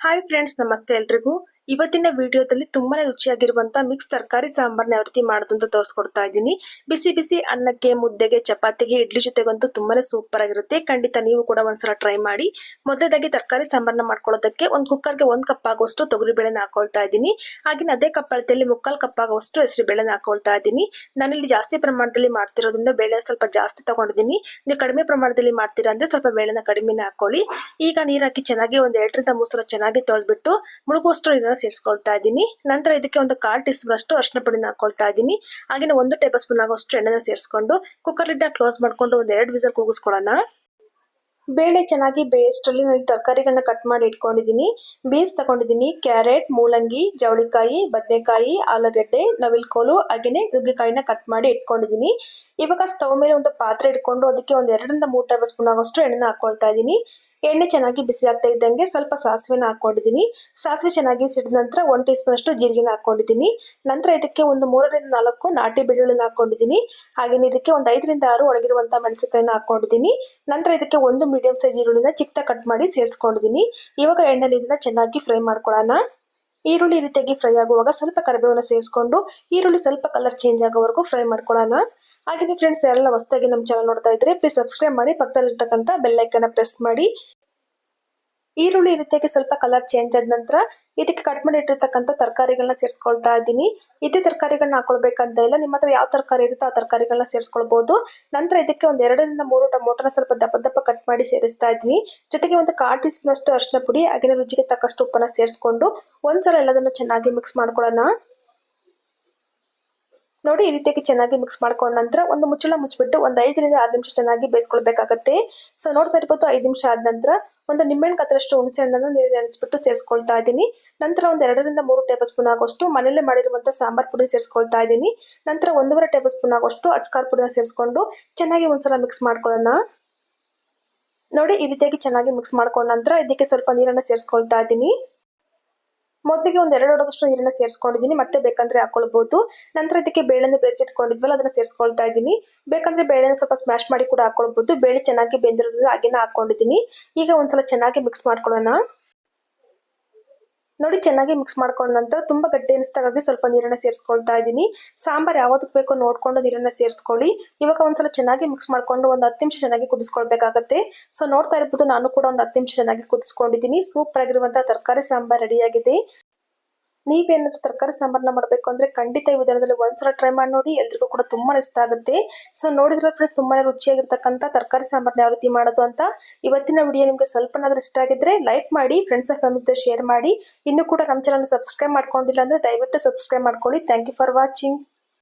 Hi friends ನಮಸ್ತೆ ಎಲ್ರಿಗೂ ಇವತ್ತಿನ ವಿಡಿಯೋದಲ್ಲಿ ತುಂಬಾನೇ ರುಚಿಯಾಗಿರುವಂತ ಮಿಕ್ಸ್ ತರಕಾರಿ ಸಾಂಬಾರ್ನ ಯಾವ ರೀತಿ ಮಾಡೋದು ಅಂತ ತೋರಿಸ್ಕೊಡ್ತಾ ಇದ್ದೀನಿ. ಬಿಸಿ ಬಿಸಿ ಅನ್ನಕ್ಕೆ, ಮುದ್ದೆಗೆ, ಚಪಾತಿಗೆ, ಇಡ್ಲಿ ಜೊತೆಗಂತೂ ತುಂಬಾನೇ ಸೂಪರ್ ಆಗಿರುತ್ತೆ. ಖಂಡಿತ ನೀವು ಕೂಡ ಒಂದ್ಸಲ ಟ್ರೈ ಮಾಡಿ. ಮೊದಲೇದಾಗಿ ತರಕಾರಿ ಸಾಂಬಾರ್ನ ಮಾಡ್ಕೊಳ್ಳೋದಕ್ಕೆ ಒಂದು ಕುಕ್ಕರ್ಗೆ ಒಂದ್ ಕಪ್ ಆಗುವಷ್ಟು ತೊಗರಿ ಬೇಳೆನ ಹಾಕೊಳ್ತಾ ಇದ್ದೀನಿ. ಹಾಗೆ ಅದೇ ಕಪ್ ಅಳತೆಯಲ್ಲಿ ಮುಕ್ಕಾಲ್ ಕಪ್ ಆಗುವಷ್ಟು ಹೆಸರು ಬೇಳೆನ ಹಾಕೊಳ್ತಾ ಇದ್ದೀನಿ. ನಾನಿಲ್ಲಿ ಜಾಸ್ತಿ ಪ್ರಮಾಣದಲ್ಲಿ ಮಾಡ್ತಿರೋದ್ರಿಂದ ಬೇಳೆ ಸ್ವಲ್ಪ ಜಾಸ್ತಿ ತಗೊಂಡಿದ್ದೀನಿ. ನೀವು ಕಡಿಮೆ ಪ್ರಮಾಣದಲ್ಲಿ ಮಾಡ್ತೀರಾ ಅಂದ್ರೆ ಸ್ವಲ್ಪ ಬೇಳೆನ ಕಡಿಮೆನೇ ಹಾಕೊಳ್ಳಿ. ಈಗ ನೀರ್ ಹಾಕಿ ಚೆನ್ನಾಗಿ ಒಂದ್ ಎರಡರಿಂದ ಮೂರು ಸಲ ಚೆನ್ನಾಗಿ ತೊಳೆದ್ಬಿಟ್ಟು ಮುಳುಗುವಷ್ಟು ನೀರನ್ನ ಸೇರಿಸ್ಕೊಳ್ತಾ ಇದ್ದೀನಿ. ನಂತರ ಇದಕ್ಕೆ ಒಂದು ಕಾಲ್ ಟೀ ಸ್ಪೂನ್ ಅಷ್ಟು ಅರ್ಶಿನ ಪುಡಿನ ಹಾಕೊಳ್ತಾ ಇದ್ದೀನಿ. ಹಾಗೆ ಒಂದು ಟೇಬಲ್ ಸ್ಪೂನ್ ಆಗೋಷ್ಟು ಎಣ್ಣೆನ ಸೇರಿಸ್ಕೊಂಡು ಕುಕ್ಕರ್ ಲಿಡ್ನ ಕ್ಲೋಸ್ ಮಾಡ್ಕೊಂಡು ಒಂದು ಎರಡು ವಿಸಲ್ ಕೂಗಿಸ್ಕೊಳ್ಳೋಣ. ಬೇಳೆ ಚೆನ್ನಾಗಿ ಬೇಯಿಸ್ಟ್ರಲ್ಲಿ ನಾನು ತರಕಾರಿಗಳನ್ನ ಕಟ್ ಮಾಡಿ ಇಟ್ಕೊಂಡಿದ್ದೀನಿ. ಬೀನ್ಸ್ ತಗೊಂಡಿದ್ದೀನಿ ಕ್ಯಾರೆಟ್ ಮೂಲಂಗಿ, ಜವಳಿಕಾಯಿ, ಬದನೆಕಾಯಿ, ಆಲೂಗಡ್ಡೆ, ನವಿಲ್ಕೋಲು ಹಾಗೆಯೇ ನುಗ್ಗೆಕಾಯಿನ ಕಟ್ ಮಾಡಿ ಇಟ್ಕೊಂಡಿದ್ದೀನಿ. ಇವಾಗ ಸ್ಟವ್ ಮೇಲೆ ಒಂದು ಪಾತ್ರೆ ಇಟ್ಕೊಂಡು ಅದಕ್ಕೆ ಒಂದು ಎರಡರಿಂದ ಮೂರು ಟೇಬಲ್ ಸ್ಪೂನ್ ಆಗೋಷ್ಟು ಎಣ್ಣೆನ ಹಾಕೊಳ್ತಾ ಇದ್ದೀನಿ. ಎಣ್ಣೆ ಚೆನ್ನಾಗಿ ಬಿಸಿ ಆಗ್ತಾ ಇದ್ದಂಗೆ ಸ್ವಲ್ಪ ಸಾಸಿವೆನ ಹಾಕೊಂಡಿದ್ದೀನಿ ಸಾಸಿವೆ ಚೆನ್ನಾಗಿ ಸಿಡಿದ ನಂತರ ಒನ್ ಟೀ ಅಷ್ಟು ಜೀರಿಗೆನ ಹಾಕೊಂಡಿದ್ದೀನಿ ನಂತರ ಇದಕ್ಕೆ ಒಂದು ಮೂರರಿಂದ ನಾಲ್ಕು ನಾಟಿ ಬೆಳ್ಳುಳ್ಳಿನ ಹಾಕೊಂಡಿದ್ದೀನಿ ಹಾಗೇನೆ ಇದಕ್ಕೆ ಒಂದು ಐದರಿಂದ ಆರು ಒಣಗಿರುವಂತಹ ಮೆಣಸಿನಕಾಯಿನ ಹಾಕೊಂಡಿದ್ದೀನಿ ನಂತರ ಇದಕ್ಕೆ ಒಂದು ಮೀಡಿಯಂ ಸೈಜ್ ಈರುಳ್ಳಿನ ಚಿಕ್ಕ ಕಟ್ ಮಾಡಿ ಸೇರಿಸ್ಕೊಂಡಿದ್ದೀನಿ. ಇವಾಗ ಎಣ್ಣೆಲಿ ಇದನ್ನ ಚೆನ್ನಾಗಿ ಫ್ರೈ ಮಾಡ್ಕೊಳ್ಳೋಣ. ಈರುಳ್ಳಿ ರೀತಿಯಾಗಿ ಫ್ರೈ ಆಗುವಾಗ ಸ್ವಲ್ಪ ಕರಿಬೇವನ್ನು ಸೇರಿಸ್ಕೊಂಡು ಈರುಳ್ಳಿ ಸ್ವಲ್ಪ ಕಲರ್ ಚೇಂಜ್ ಆಗೋವರೆಗೂ ಫ್ರೈ ಮಾಡ್ಕೊಳ್ಳೋಣ. ಹಾಗೆ ಫ್ರೆಂಡ್ಸ್ ಎಲ್ಲ ಹೊಸದಾಗಿ ನಮ್ಮ ಚಾನಲ್ ನೋಡ್ತಾ ಇದ್ರೆ ಪ್ಲೀಸ್ ಸಬ್ಸ್ಕ್ರೈಬ್ ಮಾಡಿ ಪಕ್ಕದಲ್ಲಿರ್ತಕ್ಕಂಥ ಬೆಲ್ಲೈಕನ್ನ ಪ್ರೆಸ್ ಮಾಡಿ. ಈರುಳ್ಳಿ ರೀತಿಯಾಗಿ ಸ್ವಲ್ಪ ಕಲರ್ ಚೇಂಜ್ ಆದ ನಂತರ, ಇದಕ್ಕೆ ಕಟ್ ಮಾಡಿ ಇಟ್ಟಿರ್ತಕ್ಕಂಥ ತರಕಾರಿಗಳನ್ನ ಸೇರಿಸ್ಕೊಳ್ತಾ ಇದ್ದೀನಿ. ಇದೇ ತರಕಾರಿಗಳನ್ನ ಹಾಕೊಳ್ಬೇಕಂತ ಇಲ್ಲ, ನಿಮ್ಮ ಹತ್ರ ಯಾವ ತರಕಾರಿ ಇರುತ್ತೋ ಆ ತರಕಾರಿಗಳನ್ನ ಸೇರಿಸ್ಕೊಳ್ಬಹುದು ನಂತರ ಇದಕ್ಕೆ ಒಂದು ಎರಡರಿಂದ ಮೂರು ಟೊಮೊಟೊನ ಸ್ವಲ್ಪ ದಪ್ಪ ದಪ್ಪ ಕಟ್ ಮಾಡಿ ಸೇರಿಸ್ತಾ ಇದ್ದೀನಿ. ಜೊತೆಗೆ ಒಂದು ಕಾಲ್ ಟೀ ಸ್ಪೂನ್ ಅರಿಶಿನ ಪುಡಿ ಹಾಗೆ ರುಚಿಗೆ ತಕ್ಕಷ್ಟು ಉಪ್ಪನ್ನ ಸೇರಿಸ್ಕೊಂಡು, ಒಂದ್ಸಲ ಎಲ್ಲದನ್ನು ಚೆನ್ನಾಗಿ ಮಿಕ್ಸ್ ಮಾಡ್ಕೊಳ್ಳೋಣ. ನೋಡಿ ಈ ರೀತಿಯಾಗಿ ಚೆನ್ನಾಗಿ ಮಿಕ್ಸ್ ಮಾಡ್ಕೊಂಡ ನಂತರ ಒಂದು ಮುಚ್ಚಳ ಮುಚ್ಚಿಬಿಟ್ಟು ಒಂದು ಐದರಿಂದ ಆರು ನಿಮಿಷ ಚೆನ್ನಾಗಿ ಬೇಯಿಸ್ಕೊಳ್ಬೇಕಾಗತ್ತೆ. ಸೊ ನೋಡ್ತಾ ಇರ್ಬೋದು ಐದು ನಿಮಿಷ ಆದ ನಂತರ ಒಂದು ನಿಂಬೆಹಣ್ಣು ಕತ್ತರಷ್ಟು ಹುಣಸೆ ಹಣ್ಣನ್ನು ನೀರು ನೆನೆಸ್ಬಿಟ್ಟು ಸೇರಿಸ್ಕೊಳ್ತಾ ಇದ್ದೀನಿ. ನಂತರ ಒಂದು ಎರಡರಿಂದ ಮೂರು ಟೇಬಲ್ ಸ್ಪೂನ್ ಆಗೋಷ್ಟು ಮನೆಯಲ್ಲೇ ಮಾಡಿರುವಂಥ ಸಾಂಬಾರ್ ಪುಡಿ ಸೇರಿಸ್ಕೊಳ್ತಾ ಇದ್ದೀನಿ. ನಂತರ ಒಂದೂವರೆ ಟೇಬಲ್ ಸ್ಪೂನ್ ಆಗೋಷ್ಟು ಅಚ್ಕಾರ್ ಪುಡಿನ ಸೇರಿಸ್ಕೊಂಡು ಚೆನ್ನಾಗಿ ಒಂದ್ಸಲ ಮಿಕ್ಸ್ ಮಾಡ್ಕೊಳ್ಳೋಣ. ನೋಡಿ ಈ ರೀತಿಯಾಗಿ ಚೆನ್ನಾಗಿ ಮಿಕ್ಸ್ ಮಾಡ್ಕೊಂಡ ನಂತರ ಇದಕ್ಕೆ ಸ್ವಲ್ಪ ನೀರನ್ನು ಸೇರಿಸ್ಕೊಳ್ತಾ ಇದ್ದೀನಿ. ಮೊದಲಿಗೆ ಒಂದು ಎರಡು ಹೊಡೆದಷ್ಟು ನೀರನ್ನ ಸೇರಿಸ್ಕೊಂಡಿದ್ದೀನಿ ಮತ್ತೆ ಬೇಕಂದ್ರೆ ಹಾಕೊಳ್ಬಹುದು ನಂತರ ಇದಕ್ಕೆ ಬೇಳೆನ ಬೇಯಿಸಿಟ್ಕೊಂಡಿದ್ವಲ್ಲ ಅದನ್ನ ಸೇರಿಸ್ಕೊಳ್ತಾ ಇದ್ದೀನಿ ಬೇಕಂದ್ರೆ ಬೇಳೆನ ಸ್ವಲ್ಪ ಸ್ಮ್ಯಾಶ್ ಮಾಡಿ ಕೂಡ ಹಾಕೊಳ್ಬಹುದು ಬೇಳೆ ಚೆನ್ನಾಗಿ ಬೆಂದಿರೋದ್ರಿಂದ ಹಾಗೇನ ಹಾಕೊಂಡಿದ್ದೀನಿ ಈಗ ಒಂದ್ಸಲ ಚೆನ್ನಾಗಿ ಮಿಕ್ಸ್ ಮಾಡ್ಕೊಳ್ಳೋಣ. ನೋಡಿ, ಚೆನ್ನಾಗಿ ಮಿಕ್ಸ್ ಮಾಡ್ಕೊಂಡ ನಂತರ ತುಂಬಾ ಗಟ್ಟಿ ಅನಿಸ್ದಾಗಿ ಸ್ವಲ್ಪ ನೀರನ್ನ ಸೇರಿಸ್ಕೊಳ್ತಾ ಇದ್ದೀನಿ. ಸಾಂಬಾರ್ ಯಾವ್ದಕ್ಕೆ ಬೇಕೋ ನೋಡ್ಕೊಂಡು ನೀರನ್ನ ಸೇರಿಸ್ಕೊಳ್ಳಿ. ಇವಾಗ ಒಂದ್ಸಲ ಚೆನ್ನಾಗಿ ಮಿಕ್ಸ್ ಮಾಡ್ಕೊಂಡು ಒಂದು ಹತ್ತು ನಿಮಿಷ ಚೆನ್ನಾಗಿ ಕುದಿಸ್ಕೊಳ್ಬೇಕಾಗತ್ತೆ. ಸೊ ನೋಡ್ತಾ ಇರ್ಬೋದು, ನಾನು ಕೂಡ ಒಂದು ಹತ್ತು ನಿಮಿಷ ಚೆನ್ನಾಗಿ ಕುದಿಸ್ಕೊಂಡಿದ್ದೀನಿ. ಸೂಪರ್ ಆಗಿರುವಂತಹ ತರಕಾರಿ ಸಾಂಬಾರ್ ರೆಡಿಯಾಗಿದೆ ನೀವೇನಾದ್ರೂ ತರಕಾರಿ ಸಾಂಬಾರ್ನ ಮಾಡಬೇಕು ಅಂದ್ರೆ ಖಂಡಿತ ಈ ವಿಧಾನದಲ್ಲಿ ಒಂದ್ಸಲ ಟ್ರೈ ಮಾಡಿ ನೋಡಿ, ಎಲ್ರಿಗೂ ಕೂಡ ತುಂಬಾ ಇಷ್ಟ ಆಗುತ್ತೆ. ಸೊ ನೋಡಿದ್ರೆ ಫ್ರೆಂಡ್ಸ್ ತುಂಬಾನೇ ರುಚಿಯಾಗಿರ್ತಕ್ಕಂಥ ತರಕಾರಿ ಸಾಂಬಾರ್ ಯಾವ ರೀತಿ ಮಾಡೋದು ಅಂತ. ಇವತ್ತಿನ ವಿಡಿಯೋ ನಿಮಗೆ ಸ್ವಲ್ಪನಾದ್ರೂ ಇಷ್ಟ ಆಗಿದ್ರೆ ಲೈಕ್ ಮಾಡಿ ಫ್ರೆಂಡ್ಸ್ ಆಫ್ ಫ್ಯಾಮಿಲಿ ಜೊತೆ ಶೇರ್ ಮಾಡಿ. ಇನ್ನು ಕೂಡ ನಮ್ಮ ಚಾನಲ್ ಸಬ್ಸ್ಕ್ರೈಬ್ ಮಾಡ್ಕೊಂಡಿಲ್ಲ ಅಂದ್ರೆ ದಯವಿಟ್ಟು ಸಬ್ಸ್ಕ್ರೈಬ್ ಮಾಡ್ಕೊಳ್ಳಿ. Thank you for watching